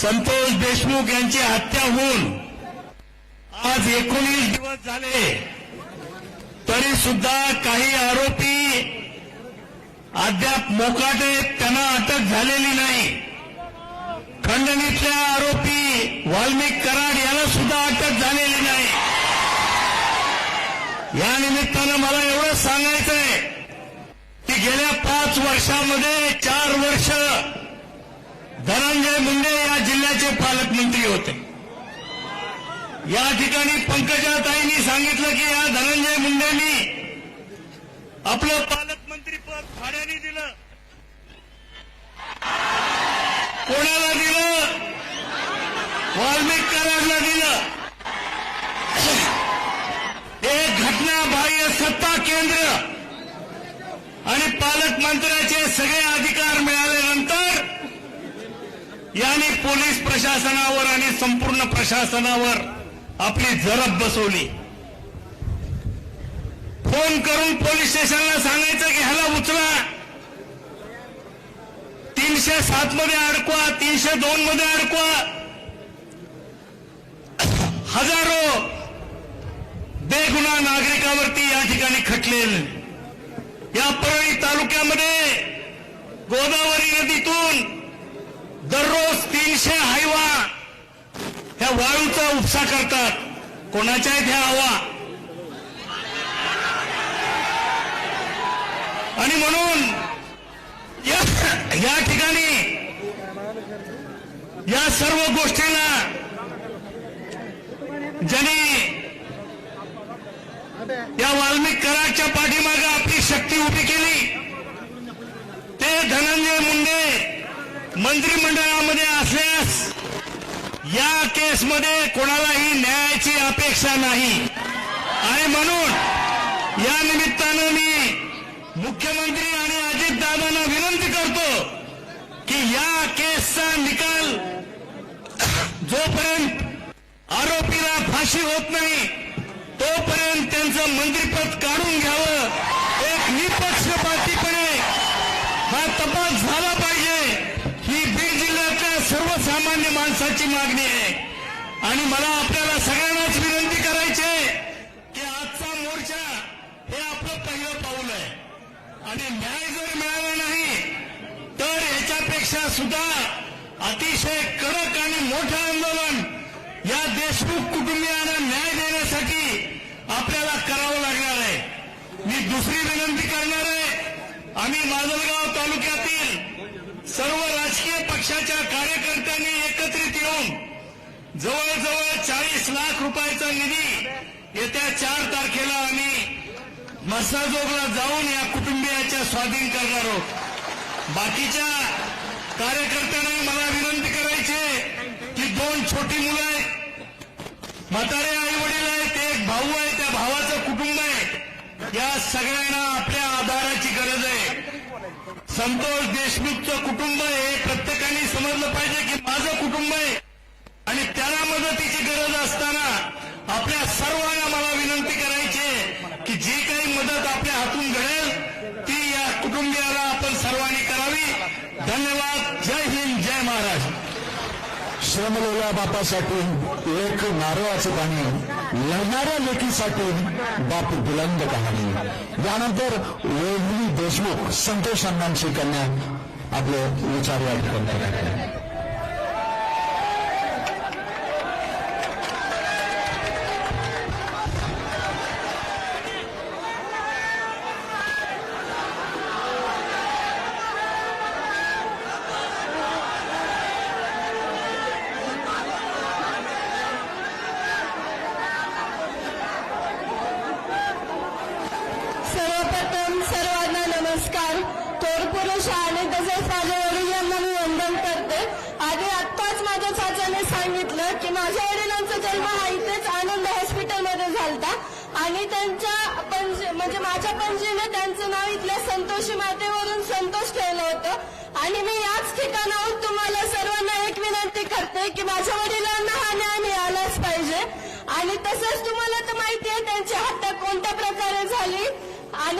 संतोष देशमुख यांची हत्या होऊन आज एकोणीस दिवस झाले. तरी सुद्धा काही आरोपी अद्याप मोकाटे त्यांना अटक झालेली नाही. खंडणीतल्या आरोपी वाल्मिक कराड याला सुद्धा अटक झालेली नाही. या निमित्तानं मला एवढं सांगायचंय की गेल्या पाच वर्षामध्ये चार वर्ष धनंजय मुंडे या जिल्ह्याचे पालकमंत्री होते. या ठिकाणी पंकजाताईंनी सांगितलं की या धनंजय मुंडेंनी आपलं पालकमंत्री पद भाड्याने दिलं. कोणाला दिलं? वाल्मिक कराडला दिलं. एक घटनाबाह्य सत्ता केंद्र आणि पालकमंत्र्याचे सगळे अधिकार मिळाल्यानंतर याने पोलीस प्रशासनावर आणि संपूर्ण प्रशासनावर आपली जरब बसवली. फोन करून पोलीस स्टेशनला सांगायचं की ह्याला उचला. तीनशे सात मध्ये अडकवा तीनशे दोन मध्ये अडकवा. हजारो बेगुन्हा नागरिकावरती या ठिकाणी खटलेल. या परळी तालुक्यामध्ये गोदावरी नदीतून दररोज तीनशे हायवा ह्या वाळूचा उपसा करतात. कोणाच्या इथे हवा? आणि म्हणून या ठिकाणी या सर्व गोष्टींना ज्यांनी या वाल्मिक कराडच्या पाठीमागे आपली शक्ती उभी केली ते धनंजय मंत्रिमंडळामध्ये असल्यास या केसमध्ये कोणालाही न्यायाची अपेक्षा नाही. आणि म्हणून या निमित्तानं मी मुख्यमंत्री आणि अजितदादांना विनंती करतो की या केसचा निकाल जोपर्यंत आरोपीला फाशी होत नाही तोपर्यंत त्यांचं मंत्रिपद काढून घ्यावं. करण्याची मागणी आहे. आणि मला आपल्याला सगळ्यांनाच विनंती करायची आहे की आजचा मोर्चा हे आपलं पहिलं पाऊल आहे. आणि न्याय जर मिळाला नाही तर याच्यापेक्षा सुद्धा अतिशय कडक आणि मोठं आंदोलन या देशमुख कुटुंबियांना न्याय देण्यासाठी आपल्याला करावं लागणार आहे. मी दुसरी विनंती करणार आहे आम्ही माजलगाव तालुक्यातील सर्व राजकीय पक्षाच्या कार्यकर्त्यांनी जवळजवळ चाळीस लाख रुपयाचा निधी येत्या चार तारखेला आम्ही मसाजोगला जाऊन या कुटुंबियाच्या स्वाधीन करणार आहोत. बाकीच्या कार्यकर्त्यांना मला विनंती करायची की दोन छोटी मुलं आहेत. म्हातारे आई वडील आहेत एक भाऊ आहे त्या भावाचं कुटुंब आहे. या सगळ्यांना आपल्या आधाराची गरज आहे. संतोष देशमुखचं कुटुंब हे प्रत्येकाने समजलं पाहिजे की माझं कुटुंब आहे आणि त्याला मदतीची गरज असताना आपल्या सर्वांना मला विनंती करायची की जी काही मदत आपल्या हातून घडेल ती या कुटुंबियाला आपण सर्वांनी करावी. धन्यवाद. जय हिंद जय महाराष्ट्र श्रमलेल्या बापासाठी एक नारळाचं पाणी लढणाऱ्या लेखीसाठी बाप बुलंद कहाणी. यानंतर वेगळी देशमुख संतोष अण्णांची कन्या आपले विचार या ठिकाणी पुरुष आणि तसेच माझ्या वडील यांना मी वंदन करते. आणि आत्ताच माझ्या चाचाने सांगितलं की माझ्या वडिलांचा जन्म हा इथेच आनंद हॉस्पिटलमध्ये झालता. आणि त्यांच्या पंज म्हणजे माझ्या पणजीने त्यांचं नाव इथल्या संतोषी मातेवरून संतोष ठेवलं होतं. आणि मी याच ठिकाणाहून तुम्हाला सर्वांना एक विनंती करते की माझ्या वडिलांना हा न्याय मिळालाच पाहिजे आणि तसंच तुम्हाला तर माहिती आहे त्यांची हत्या कोणत्या प्रकारे झाली आणि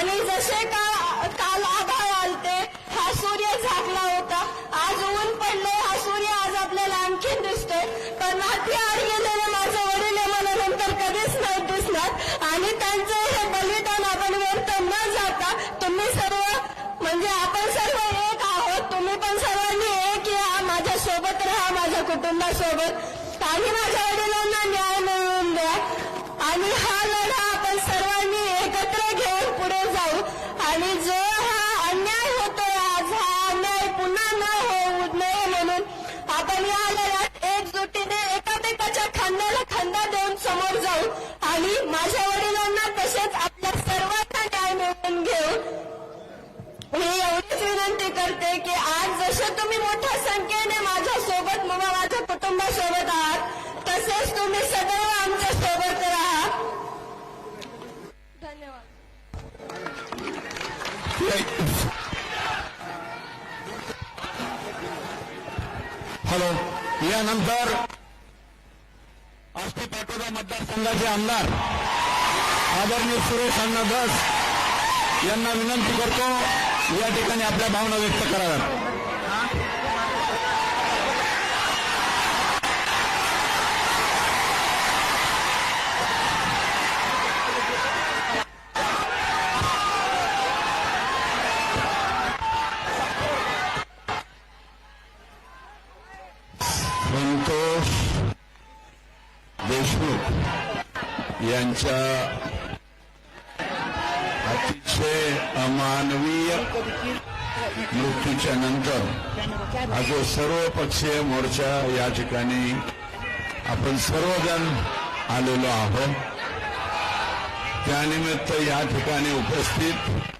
आणि जसे का काल आभाळ आलते हा सूर्य झाकला होता. आज ऊन पडले हा सूर्य आज आपल्याला आणखीन दिसतोय. पण माती आड गेलेले माझे वडील मला नंतर कधीच नाही दिसणार. आणि त्यांचं हे बलिदान आपण व्यर्थ न जाता तुम्ही सर्व म्हणजे आपण सर्व एक आहोत. तुम्ही पण सर्वांनी एक या माझ्या सोबत राहा माझ्या कुटुंबासोबत. आणि माझ्या वडिलांना न्याय मिळवून द्या. आणि हा आणि जो हा अन्याय होतोय आज हा अन्याय पुन्हा न होऊ नये म्हणून आपण या लढ्यात एकजुटीने एकामेकाच्या खांद्याला खांदा देऊन समोर जाऊ. आणि माझ्या वडिलांना तसेच आपल्या सर्वांना न्याय मिळवून घेऊ. मी एवढीच विनंती करते की आज जसे तुम्ही मोठ्या संख्येने माझ्या सोबत माझ्या कुटुंबासोबत आहात तसेच तुम्ही सदैव हॅलो यानंतर आष्टी पाटोदा मतदारसंघाचे आमदार आदरणीय सुरेश अण्णा यांना विनंती करतो या ठिकाणी आपल्या भावना व्यक्त कराव्यात. देशमुख यांच्या अतिशय अमानवीय मृत्यूच्या नंतर हा जो सर्वपक्षीय मोर्चा या ठिकाणी आपण सर्वजण आलेलो आहोत. त्यानिमित्त या ठिकाणी उपस्थित